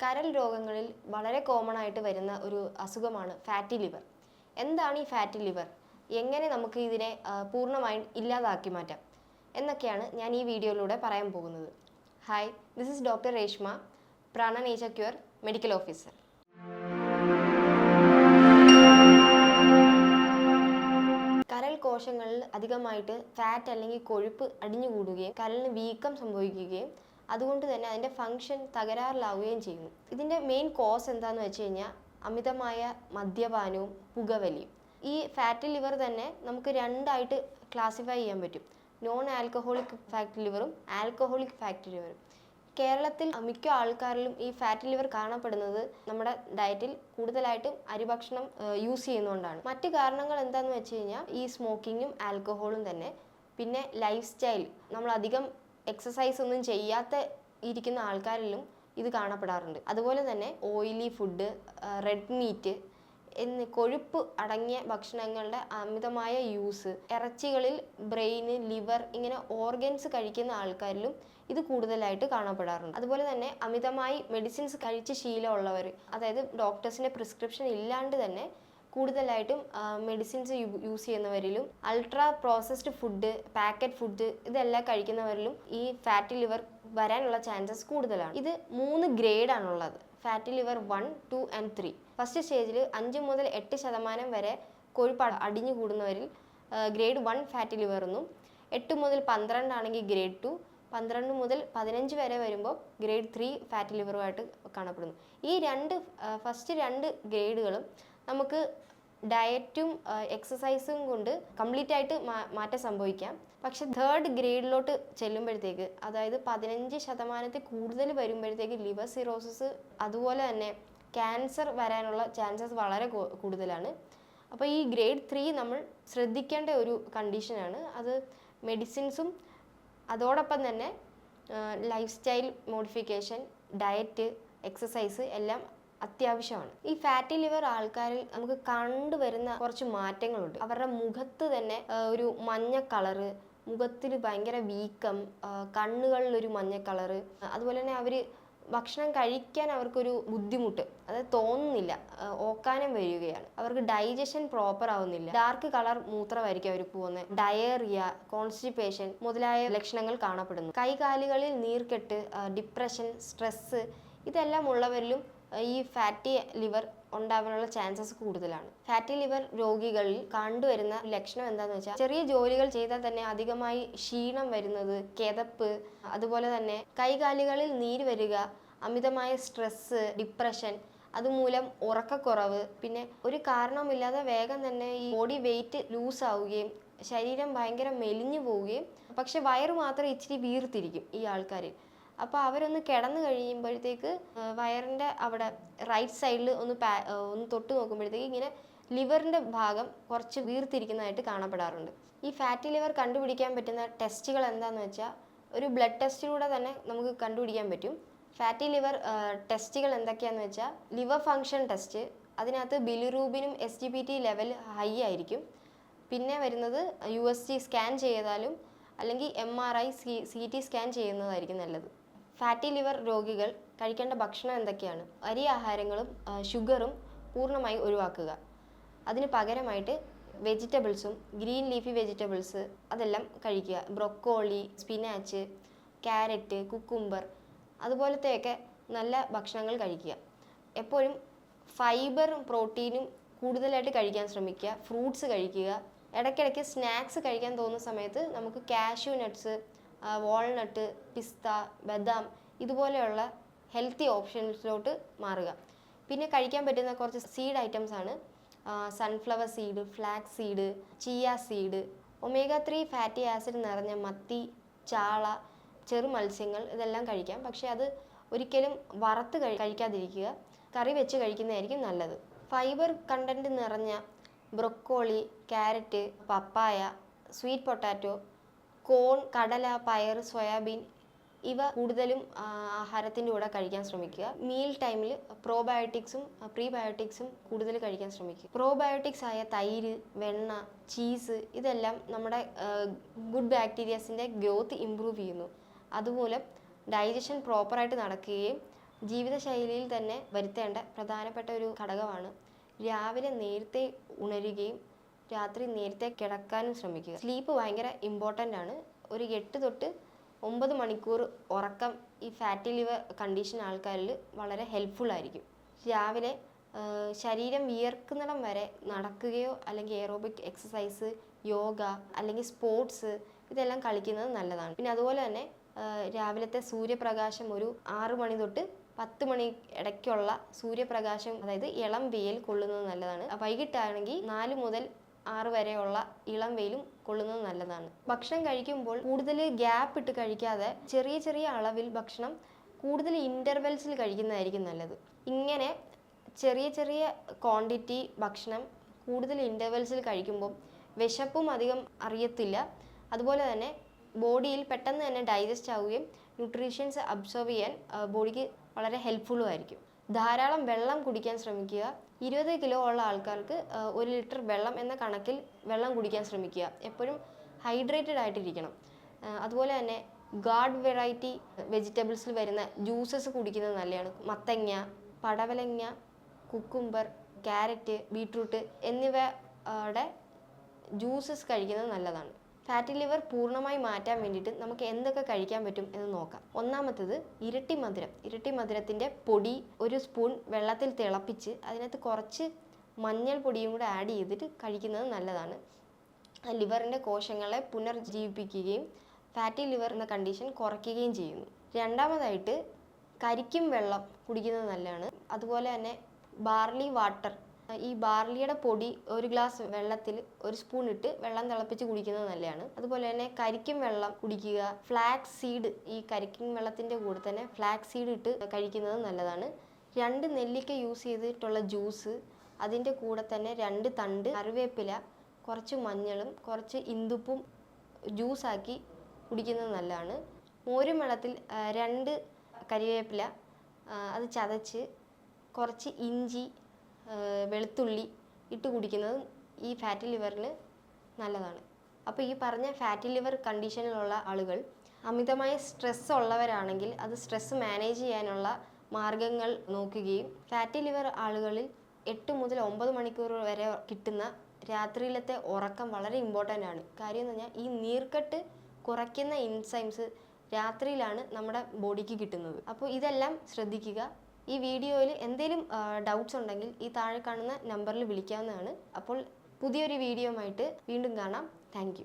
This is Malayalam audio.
കരൾ രോഗങ്ങളിൽ വളരെ കോമൺ ആയിട്ട് വരുന്ന ഒരു അസുഖമാണ് ഫാറ്റി ലിവർ എന്താണ് ഈ ഫാറ്റി ലിവർ എങ്ങനെ നമുക്ക് ഇതിനെ പൂർണമായും ഇല്ലാതാക്കി മാറ്റാം? എന്നൊക്കെയാണ് ഞാൻ ഈ വീഡിയോയിലൂടെ പറയാൻ പോകുന്നത്. Hi this is doctor Reshma Prana nature cure medical officer കരൾ കോശങ്ങളിൽ അധികമായിട്ട് ഫാറ്റ് അല്ലെങ്കിൽ കൊഴുപ്പ് അടിഞ്ഞുകൂടുകയും കരളിന് വീക്കം സംഭവിക്കുകയും അതുകൊണ്ട് തന്നെ അതിന്റെ ഫങ്ഷൻ തകരാറിലാവുകയും ചെയ്യുന്നു. ഇതിന്റെ മെയിൻ കോസ് എന്താണെന്ന് വെച്ച് കഴിഞ്ഞാൽ അമിതമായ മദ്യപാനവും പുകവലിയും. ഈ ഫാറ്റ് ലിവർ തന്നെ നമുക്ക് രണ്ടായിട്ട് ക്ലാസിഫൈ ചെയ്യാൻ പറ്റും. നോൺ ആൽക്കഹോളിക് ഫാറ്റ് ലിവറും ആൽക്കഹോളിക് ഫാറ്റ് ലിവറും കേരളത്തിൽ മിക്ക ആൾക്കാരിലും ഈ ഫാറ്റ് ലിവർ കാണപ്പെടുന്നത് നമ്മുടെ ഡയറ്റിൽ കൂടുതലായിട്ടും അരിഭക്ഷണം യൂസ് ചെയ്യുന്നതുകൊണ്ടാണ് മറ്റു കാരണങ്ങൾ എന്താണെന്ന് വെച്ച് കഴിഞ്ഞാൽ ഈ സ്മോക്കിങ്ങും ആൽക്കഹോളും തന്നെ. പിന്നെ ലൈഫ് സ്റ്റൈൽ നമ്മൾ അധികം എക്സസൈസ് ഒന്നും ചെയ്യാത്ത ഇരിക്കുന്ന ആൾക്കാരിലും ഇത് കാണപ്പെടാറുണ്ട്. അതുപോലെ തന്നെ ഓയിലി ഫുഡ് റെഡ് മീറ്റ് എന്ന് കൊഴുപ്പ് അടങ്ങിയ ഭക്ഷണങ്ങളുടെ അമിതമായ യൂസ് ഇറച്ചികളിൽ ബ്രെയിന് ലിവർ ഇങ്ങനെ ഓർഗൻസ് കഴിക്കുന്ന ആൾക്കാരിലും ഇത് കൂടുതലായിട്ട് കാണപ്പെടാറുണ്ട്. അതുപോലെ തന്നെ അമിതമായി മെഡിസിൻസ് കഴിച്ച് ശീലമുള്ളവർ അതായത് ഡോക്ടേഴ്സിന്റെ പ്രിസ്ക്രിപ്ഷൻ ഇല്ലാണ്ട് തന്നെ കൂടുതലായിട്ടും medicines use ചെയ്യുന്നവരിലും ultra processed food packet food ഇതെല്ലാം കഴിക്കുന്നവരിലും ഈ ഫാറ്റി ലിവർ വരാനുള്ള ചാൻസസ് കൂടുതലാണ്. ഇത് മൂന്ന് ഗ്രേഡ് ആണുള്ളത്. Fatty liver one two and three first സ്റ്റേജിൽ അഞ്ച് മുതൽ എട്ട് ശതമാനം വരെ കൊഴുപ്പ് അടിഞ്ഞു കൂടുന്നവരിൽ ഗ്രേഡ് വൺ ഫാറ്റി ലിവർ എന്നും എട്ട് മുതൽ പന്ത്രണ്ട് ആണെങ്കിൽ ഗ്രേഡ് ടു പന്ത്രണ്ട് മുതൽ പതിനഞ്ച് വരെ വരുമ്പോൾ ഗ്രേഡ് ത്രീ ഫാറ്റ് ലിവറുമായിട്ട് കാണപ്പെടുന്നു. ഈ രണ്ട് ഫസ്റ്റ് രണ്ട് ഗ്രേഡുകളും നമുക്ക് ഡയറ്റും എക്സസൈസും കൊണ്ട് കംപ്ലീറ്റ് ആയിട്ട് മാറ്റം സംഭവിക്കാം. പക്ഷെ തേർഡ് ഗ്രേഡിലോട്ട് ചെല്ലുമ്പോഴത്തേക്ക് അതായത് പതിനഞ്ച് ശതമാനത്തിൽ കൂടുതൽ വരുമ്പോഴത്തേക്ക് ലിവർ സിറോസിസ് അതുപോലെ തന്നെ ക്യാൻസർ വരാനുള്ള ചാൻസസ് വളരെ കൂടുതലാണ്. അപ്പോൾ ഈ ഗ്രേഡ് ത്രീ നമ്മൾ ശ്രദ്ധിക്കേണ്ട ഒരു കണ്ടീഷനാണ് അത് മെഡിസിൻസും അതോടൊപ്പം തന്നെ lifestyle modification diet exercise എല്ലാം അത്യാവശ്യമാണ്. ഈ ഫാറ്റി ലിവർ ആൾക്കാരിൽ നമുക്ക് കണ്ടുവരുന്ന കുറച്ച് മാറ്റങ്ങളുണ്ട്. അവരുടെ മുഖത്ത് തന്നെ ഒരു മഞ്ഞ കളറ് മുഖത്തിൽ ഭയങ്കര വീക്കം കണ്ണുകളിലൊരു മഞ്ഞ കളറ് അതുപോലെ തന്നെ അവർ ഭക്ഷണം കഴിക്കാൻ അവർക്കൊരു ബുദ്ധിമുട്ട്. അത് തോന്നുന്നില്ല. ഓക്കാനം വരികയാണ്. അവർക്ക് ഡൈജഷൻ പ്രോപ്പർ ആവുന്നില്ല. ഡാർക്ക് കളർ മൂത്രമായിരിക്കും അവർ പോകുന്നത്. ഡയറിയ കോൺസ്റ്റിപ്പേഷൻ മുതലായ ലക്ഷണങ്ങൾ കാണപ്പെടുന്നു. കൈകാലുകളിൽ നീർക്കെട്ട് ഡിപ്രഷൻ സ്ട്രെസ് ഇതെല്ലാം ഉള്ളവരിലും ഈ ഫാറ്റി ലിവർ ഉണ്ടാവാനുള്ള ചാൻസസ് കൂടുതലാണ്. ഫാറ്റി ലിവർ രോഗികളിൽ കണ്ടുവരുന്ന ലക്ഷണം എന്താന്ന് വെച്ചാൽ ചെറിയ ജോലികൾ ചെയ്താൽ തന്നെ അധികമായി ക്ഷീണം വരുന്നത് കിതപ്പ് അതുപോലെ തന്നെ കൈകാലികളിൽ നീര് വരിക അമിതമായ സ്ട്രെസ് ഡിപ്രഷൻ അതുമൂലം ഉറക്കക്കുറവ് പിന്നെ ഒരു കാരണവുമില്ലാതെ വേഗം തന്നെ ഈ ബോഡി വെയിറ്റ് ലൂസ് ആവുകയും ശരീരം ഭയങ്കര മെലിഞ്ഞു പോവുകയും പക്ഷെ വയറ് മാത്രം ഇച്ചിരി വീർത്തിരിക്കും ഈ ആൾക്കാർ അപ്പോൾ അവരൊന്ന് കിടന്നു കഴിയുമ്പോഴത്തേക്ക് വയറിന്റെ അവിടെ റൈറ്റ് സൈഡിൽ ഒന്ന് പാ ഒന്ന് തൊട്ട് നോക്കുമ്പോഴത്തേക്ക് ഇങ്ങനെ ലിവറിന്റെ ഭാഗം കുറച്ച് വീർത്തിരിക്കുന്നതായിട്ട് കാണപ്പെടാറുണ്ട്. ഈ ഫാറ്റി ലിവർ കണ്ടുപിടിക്കാൻ പറ്റുന്ന ടെസ്റ്റുകൾ എന്താണെന്ന് വെച്ചാൽ ഒരു ബ്ലഡ് ടെസ്റ്റിലൂടെ തന്നെ നമുക്ക് കണ്ടുപിടിക്കാൻ പറ്റും. ഫാറ്റി ലിവർ ടെസ്റ്റുകൾ എന്തൊക്കെയാണെന്ന് വെച്ചാൽ ലിവർ ഫങ്ഷൻ ടെസ്റ്റ് അതിനകത്ത് ബിലിറൂബിനും S G P T level high ആയിരിക്കും. പിന്നെ വരുന്നത് യു എസ് ജി സ്കാൻ ചെയ്താലും അല്ലെങ്കിൽ M R I C C T scan ചെയ്യുന്നതായിരിക്കും നല്ലത്. ഫാറ്റി ലിവർ രോഗികൾ കഴിക്കേണ്ട ഭക്ഷണം എന്തൊക്കെയാണ്? അരി ആഹാരങ്ങളും ഷുഗറും പൂർണമായി ഒഴിവാക്കുക. അതിന് പകരമായിട്ട് വെജിറ്റബിൾസും ഗ്രീൻ ലീഫി വെജിറ്റബിൾസ് അതെല്ലാം കഴിക്കുക. ബ്രൊക്കോളി സ്പിനാച്ച് ക്യാരറ്റ് കുക്കുംബർ അതുപോലത്തെയൊക്കെ നല്ല ഭക്ഷണങ്ങൾ കഴിക്കുക. എപ്പോഴും ഫൈബറും പ്രോട്ടീനും കൂടുതലായിട്ട് കഴിക്കാൻ ശ്രമിക്കുക. ഫ്രൂട്ട്സ് കഴിക്കുക. ഇടയ്ക്കിടയ്ക്ക് സ്നാക്സ് കഴിക്കാൻ തോന്നുന്ന സമയത്ത് നമുക്ക് കാഷ്യൂ നട്ട്സ് വാൾനട്ട് പിസ്ത ബദാം ഇതുപോലെയുള്ള ഹെൽത്തി ഓപ്ഷൻസിലോട്ട് മാറുക. പിന്നെ കഴിക്കാൻ പറ്റുന്ന കുറച്ച് സീഡ് ഐറ്റംസ് ആണ്. Sunflower seed flax seed chia seed omega three fatty acid നിറഞ്ഞ മത്തി ചാള ചെറു മത്സ്യങ്ങൾ ഇതെല്ലാം കഴിക്കാം. പക്ഷേ അത് ഒരിക്കലും വറുത്ത് കഴി കഴിക്കാതിരിക്കുക. കറി വെച്ച് കഴിക്കുന്നതായിരിക്കും നല്ലത്. ഫൈബർ കണ്ടന്റ് നിറഞ്ഞ broccoli carrot papaya sweet potato corn കടല പയർ സോയാബീൻ ഇവ കൂടുതലും ആഹാരത്തിന്റെ കൂടെ കഴിക്കാൻ ശ്രമിക്കുക. മീൽ ടൈമിൽ പ്രോബയോട്ടിക്സും പ്രീബയോട്ടിക്സും കൂടുതൽ കഴിക്കാൻ ശ്രമിക്കുക. പ്രോബയോട്ടിക്സ് ആയ തൈര് വെണ്ണ ചീസ് ഇതെല്ലാം നമ്മുടെ ഗുഡ് ബാക്ടീരിയസിന്റെ ഗ്രോത്ത് ഇമ്പ്രൂവ് ചെയ്യുന്നു. അതുമൂലം ഡൈജഷൻ പ്രോപ്പറായിട്ട് നടക്കുകയും ജീവിതശൈലിയിൽ തന്നെ വരുത്തേണ്ട പ്രധാനപ്പെട്ട ഒരു ഘടകമാണ് രാവിലെ നേരത്തെ ഉണരുകയും രാത്രി നേരത്തെ കിടക്കാനും ശ്രമിക്കുക. സ്ലീപ്പ് ഭയങ്കര ഇമ്പോർട്ടന്റ് ആണ്. ഒരു എട്ട് തൊട്ട് ഒമ്പത് മണിക്കൂർ ഉറക്കം ഈ ഫാറ്റി ലിവർ കണ്ടീഷൻ ആൾക്കാരിൽ വളരെ ഹെൽപ്ഫുൾ ആയിരിക്കും. രാവിലെ ശരീരം വിയർക്കുന്നിടം വരെ നടക്കുകയോ അല്ലെങ്കിൽ എയറോബിക് എക്സസൈസ് യോഗ അല്ലെങ്കിൽ സ്പോർട്സ് ഇതെല്ലാം കളിക്കുന്നത് നല്ലതാണ്. പിന്നെ അതുപോലെ തന്നെ രാവിലത്തെ സൂര്യപ്രകാശം ഒരു ആറു മണി തൊട്ട് പത്ത് മണി ഇടയ്ക്കുള്ള സൂര്യപ്രകാശം അതായത് ഇളം വെയിൽ കൊള്ളുന്നത് നല്ലതാണ്. വൈകിട്ടാണെങ്കിൽ നാല് മുതൽ ആറ് വരെയുള്ള ഇളം വെയിലും കൊള്ളുന്നത് നല്ലതാണ്. ഭക്ഷണം കഴിക്കുമ്പോൾ കൂടുതൽ ഗ്യാപ്പ് ഇട്ട് കഴിക്കാതെ ചെറിയ ചെറിയ അളവിൽ ഭക്ഷണം കൂടുതൽ ഇന്റർവെൽസിൽ കഴിക്കുന്നതായിരിക്കും നല്ലത്. ഇങ്ങനെ ചെറിയ ചെറിയ ക്വാണ്ടിറ്റി ഭക്ഷണം കൂടുതൽ ഇന്റർവെൽസിൽ കഴിക്കുമ്പോൾ വിശപ്പും അധികം അറിയത്തില്ല. അതുപോലെ തന്നെ ബോഡിയിൽ പെട്ടെന്ന് തന്നെ ഡൈജസ്റ്റ് ആവുകയും ന്യൂട്രീഷ്യൻസ് അബ്സോർവ് ചെയ്യാൻ ബോഡിക്ക് വളരെ ഹെൽപ്ഫുള്ളും ആയിരിക്കും. ധാരാളം വെള്ളം കുടിക്കാൻ ശ്രമിക്കുക. ഇരുപത് കിലോ ഉള്ള ആൾക്കാർക്ക് ഒരു ലിറ്റർ വെള്ളം എന്ന കണക്കിൽ വെള്ളം കുടിക്കാൻ ശ്രമിക്കുക. എപ്പോഴും ഹൈഡ്രേറ്റഡ് ആയിട്ടിരിക്കണം. അതുപോലെ തന്നെ ഗാർഡ് വെറൈറ്റി വെജിറ്റബിൾസിൽ വരുന്ന ജ്യൂസസ് കുടിക്കുന്നത് നല്ലതാണ്. മത്തങ്ങ പടവലങ്ങ കുക്കുംബർ ക്യാരറ്റ് ബീട്രൂട്ട് എന്നിവയുടെ ജ്യൂസസ് കഴിക്കുന്നത് നല്ലതാണ്. ഫാറ്റി ലിവർ പൂർണമായി മാറ്റാൻ വേണ്ടിയിട്ട് നമുക്ക് എന്തൊക്കെ കഴിക്കാൻ പറ്റും എന്ന് നോക്കാം. ഒന്നാമത്തത് ഇരട്ടി മധുരം. ഇരട്ടി മധുരത്തിന്റെ പൊടി ഒരു സ്പൂൺ വെള്ളത്തിൽ തിളപ്പിച്ച് അതിനകത്ത് കുറച്ച് മഞ്ഞൾ പൊടിയും കൂടെ ആഡ് ചെയ്തിട്ട് കഴിക്കുന്നത് നല്ലതാണ്. ലിവറിന്റെ കോശങ്ങളെ പുനർജീവിപ്പിക്കുകയും ഫാറ്റി ലിവർ എന്ന കണ്ടീഷൻ കുറയ്ക്കുകയും ചെയ്യുന്നു. രണ്ടാമതായിട്ട് കരിക്കും വെള്ളം കുടിക്കുന്നത് നല്ലതാണ്. അതുപോലെ തന്നെ ബാർലി വാട്ടർ ഈ ബാർലിയുടെ പൊടി ഒരു ഗ്ലാസ് വെള്ളത്തിൽ ഒരു സ്പൂൺ ഇട്ട് വെള്ളം തിളപ്പിച്ച് കുടിക്കുന്നത് നല്ലതാണ്. അതുപോലെ തന്നെ കരിക്കും വെള്ളം കുടിക്കുക ഫ്ലാക്സ് സീഡ് ഈ കരിക്കും വെള്ളത്തിന്റെ കൂടെ തന്നെ ഫ്ലാക്സ് സീഡ് ഇട്ട് കഴിക്കുന്നത് നല്ലതാണ്. രണ്ട് നെല്ലിക്ക യൂസ് ചെയ്തിട്ടുള്ള ജ്യൂസ് അതിന്റെ കൂടെ തന്നെ രണ്ട് തണ്ട് കറിവേപ്പില കുറച്ച് മഞ്ഞളും കുറച്ച് ഇന്ദുപ്പും ജ്യൂസാക്കി കുടിക്കുന്നത് നല്ലതാണ്. മോരും വെള്ളത്തിൽ രണ്ട് കരിവേപ്പില അത് ചതച്ച് കുറച്ച് ഇഞ്ചി വെളുത്തുള്ളി ഇട്ട് കുടിക്കുന്നത് ഈ ഫാറ്റി ലിവറിന് നല്ലതാണ്. അപ്പോൾ ഈ പറഞ്ഞ ഫാറ്റി ലിവർ കണ്ടീഷനിലുള്ള ആളുകൾ അമിതമായ സ്ട്രെസ് ഉള്ളവരാണെങ്കിൽ അത് സ്ട്രെസ് മാനേജ് ചെയ്യാനുള്ള മാർഗങ്ങൾ നോക്കുകയും ഫാറ്റി ലിവർ ആളുകളിൽ എട്ട് മുതൽ ഒമ്പത് മണിക്കൂർ വരെ കിട്ടുന്ന രാത്രിയിലത്തെ ഉറക്കം വളരെ ഇമ്പോർട്ടന്റ് ആണ്. കാര്യം എന്ന് പറഞ്ഞാൽ ഈ നീർക്കെട്ട് കുറയ്ക്കുന്ന ഇൻസൈംസ് രാത്രിയിലാണ് നമ്മുടെ ബോഡിക്ക് കിട്ടുന്നത്. അപ്പോൾ ഇതെല്ലാം ശ്രദ്ധിക്കുക. ഈ വീഡിയോയിൽ എന്തെങ്കിലും ഡൗട്ട്സ് ഉണ്ടെങ്കിൽ ഈ താഴെ കാണുന്ന നമ്പറിൽ വിളിക്കാവുന്നതാണ്. അപ്പോൾ പുതിയൊരു വീഡിയോ ആയിട്ട് വീണ്ടും കാണാം. താങ്ക്